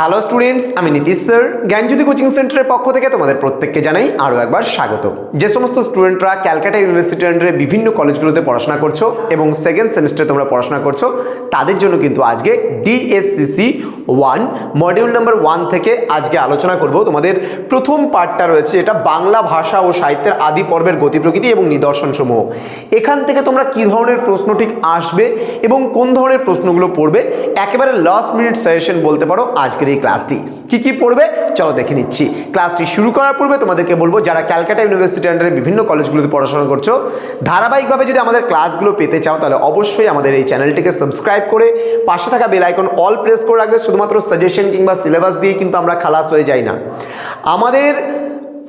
Hello students আমি Nitish, sir. জ্ঞানজ্যোতি coaching সেন্টারের পক্ষ থেকে তোমাদের প্রত্যেককে জানাই আরও একবার স্বাগত। যে সমস্ত স্টুডেন্টরা ক্যালকাটা ইউনিভার্সিটি আন্ডারে বিভিন্ন কলেজগুলোতে পড়াশোনা করছ এবং সেকেন্ড সেমিস্টারে তোমরা পড়াশোনা করছ, তাদের জন্য কিন্তু আজকে DSCC one module number one থেকে আজকে আলোচনা করব। তোমাদের প্রথম পার্টটা রয়েছে, এটা বাংলা ভাষা ও সাহিত্যের আদি পর্বের গতি প্রকৃতি এবং নিদর্শন সমূহ এখান থেকে তোমরা কি ধরনের প্রশ্ন ঠিক আসবে এবং কোন ধরনের প্রশ্নগুলো পড়বে, একেবারে লাস্ট মিনিট সাজেশন বলতে পারো আজকের এই ক্লাসটি কি কি পড়বে? চলো দেখে নিচ্ছি। ক্লাসটি শুরু করার পূর্বে তোমাদেরকে বলব, যারা ক্যালকাটা ইউনিভার্সিটি আন্ডারে বিভিন্ন কলেজগুলোতে পড়াশোনা করছ, ধারাবাহিকভাবে যদি আমাদের ক্লাসগুলো পেতে চাও, তাহলে অবশ্যই আমাদের এই চ্যানেলটিকে সাবস্ক্রাইব করে পাশে থাকা বেল আইকন অল প্রেস করে রাখবে। শুধুমাত্র সাজেশন কিংবা সিলেবাস দিয়ে কিন্তু আমরা খালাস হয়ে যাই না। আমাদের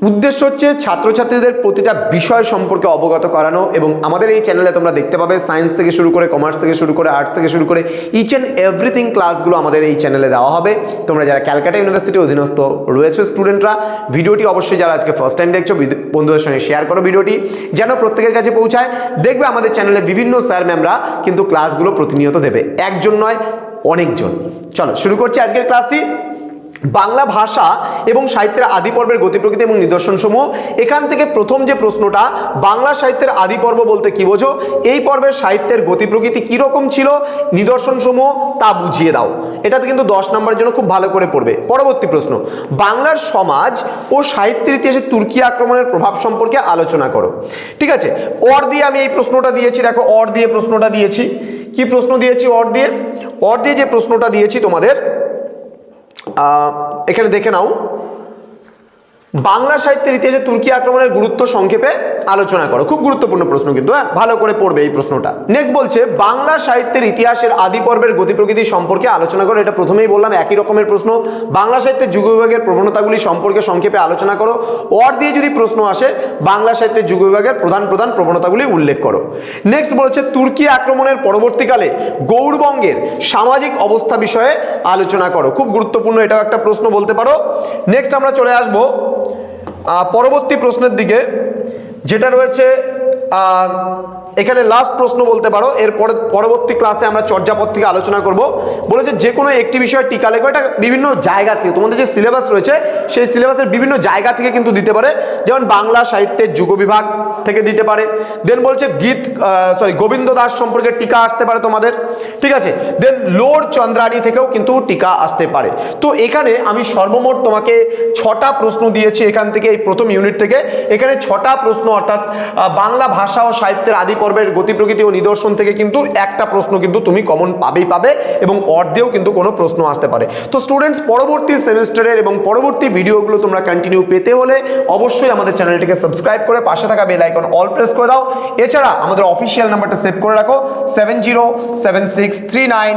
উদ্দেশ্য হচ্ছে ছাত্রছাত্রীদের প্রতিটা বিষয় সম্পর্কে অবগত করানো এবং আমাদের এই চ্যানেলে তোমরা দেখতে পাবে সায়েন্স থেকে শুরু করে কমার্স থেকে শুরু করে আর্টস থেকে শুরু করে ইচ অ্যান্ড এভরিথিং ক্লাসগুলো আমাদের এই চ্যানেলে দেওয়া হবে। তোমরা যারা ক্যালকাটা ইউনিভার্সিটির অধীনস্থ রয়েছে স্টুডেন্টরা ভিডিওটি অবশ্যই যারা আজকে ফার্স্ট টাইম দেখছ বন্ধুদের সঙ্গে শেয়ার করো ভিডিওটি, যেন প্রত্যেকের কাছে পৌঁছায়। দেখবে আমাদের চ্যানেলে বিভিন্ন স্যার ম্যামরা কিন্তু ক্লাসগুলো প্রতিনিয়ত দেবে। একজন নয় অনেকজন। চলো, শুরু করছি আজকের ক্লাসটি। বাংলা ভাষা এবং সাহিত্যের আদি পর্বের গতি প্রকৃতি এবং নিদর্শনসমূহ। এখান থেকে প্রথম যে প্রশ্নটা, বাংলা সাহিত্যের আদি পর্ব বলতে কি বোঝো? এই পর্বের সাহিত্যের গতি প্রকৃতি কীরকম ছিল? নিদর্শনসমূহ তা বুঝিয়ে দাও। এটাতে কিন্তু দশ নম্বরের জন্য খুব ভালো করে পড়বে। পরবর্তী প্রশ্ন, বাংলার সমাজ ও সাহিত্যের ইতিহাসে তুর্কি আক্রমণের প্রভাব সম্পর্কে আলোচনা করো। ঠিক আছে, অর দিয়ে আমি এই প্রশ্নটা দিয়েছি, দেখো, অর দিয়ে প্রশ্নটা দিয়েছি। কি প্রশ্ন দিয়েছি অর দিয়ে? অর দিয়ে যে প্রশ্নটা দিয়েছি তোমাদের এখানে দেখে নাও। বাংলা সাহিত্যের ইতিহাসে তুর্কি আক্রমণের গুরুত্ব সংক্ষেপে আলোচনা করো। খুব গুরুত্বপূর্ণ প্রশ্ন কিন্তু হ্যাঁ? ভালো করে পড়বে এই প্রশ্নটা। নেক্সট বলছে, বাংলা সাহিত্যের ইতিহাসের আদি পর্বের গতি প্রকৃতি সম্পর্কে আলোচনা করো। এটা প্রথমেই বললাম, একই রকমের প্রশ্ন। বাংলা সাহিত্যের যুগ বিভাগের প্রবণতাগুলি সম্পর্কে সংক্ষেপে আলোচনা করো। ওর দিয়ে যদি প্রশ্ন আসে, বাংলা সাহিত্যের যুগ বিভাগের প্রধান প্রধান প্রবণতাগুলি উল্লেখ করো। নেক্সট বলছে, তুর্কি আক্রমণের পরবর্তীকালে গৌড়বঙ্গের সামাজিক অবস্থা বিষয়ে আলোচনা করো। খুব গুরুত্বপূর্ণ এটাও একটা প্রশ্ন বলতে পারো। নেক্সট আমরা চলে আসব পরবর্তী প্রশ্নের দিকে, যেটা রয়েছে এখানে লাস্ট প্রশ্ন বলতে পারো, এর পরবর্তী ক্লাসে আমরা চর্যাপদ থেকে আলোচনা করব। বলেছে যে কোনো একটি বিষয়ে টিকা লেখো। এটা বিভিন্ন জায়গা থেকে, তোমাদের যে সিলেবাস রয়েছে, সেই সিলেবাসের বিভিন্ন জায়গা থেকে কিন্তু দিতে পারে। যেমন বাংলা সাহিত্যের যুগ বিভাগ থেকে দিতে পারে। দেন বলছে গীত সরি গোবিন্দ দাস সম্পর্কে টিকা আসতে পারে তোমাদের। ঠিক আছে? দেন লোর চন্দ্রাণী থেকেও কিন্তু টিকা আসতে পারে। তো এখানে আমি সর্বমোট তোমাকে ছটা প্রশ্ন দিয়েছি এখান থেকে, এই প্রথম ইউনিট থেকে। এখানে ছটা প্রশ্ন, অর্থাৎ বাংলা ভাষা ও সাহিত্যের আদি পর্বের গতি প্রকৃতি ও নিদর্শন থেকে কিন্তু একটা প্রশ্ন কিন্তু তুমি কমন পাবেই পাবে এবং অর্ধেও কিন্তু কোনো প্রশ্ন আসতে পারে। তো স্টুডেন্টস পরবর্তী সেমিস্টারের এবং পরবর্তী ভিডিওগুলো তোমরা কন্টিনিউ পেতে হলে অবশ্যই আমাদের চ্যানেলটিকে সাবস্ক্রাইব করে পাশে থাকা বেল আইকন অল প্রেস করে দাও। এছাড়া আমাদের অফিসিয়াল নাম্বারটা সেভ করে রাখো seven zero seven six three nine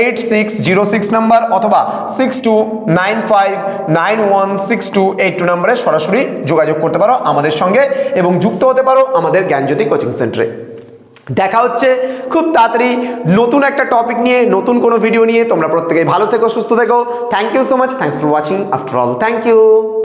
eight six zero six number অথবা six two nine five nine one six two eight two নাম্বারে সরাসরি যোগাযোগ করতে পারো আমাদের সঙ্গে এবং যুক্ত হতে পারো আমাদের জ্ঞানজ্যোতি কোচিং সেন্টারে দেখা হচ্ছে। খুব তাড়াতাড়ি নতুন একটা টপিক নিয়ে, নতুন কোনো ভিডিও নিয়ে। তোমরা প্রত্যেকেই ভালো থেকো, সুস্থ থেকো। Thank you so much thanks for watching after all thank you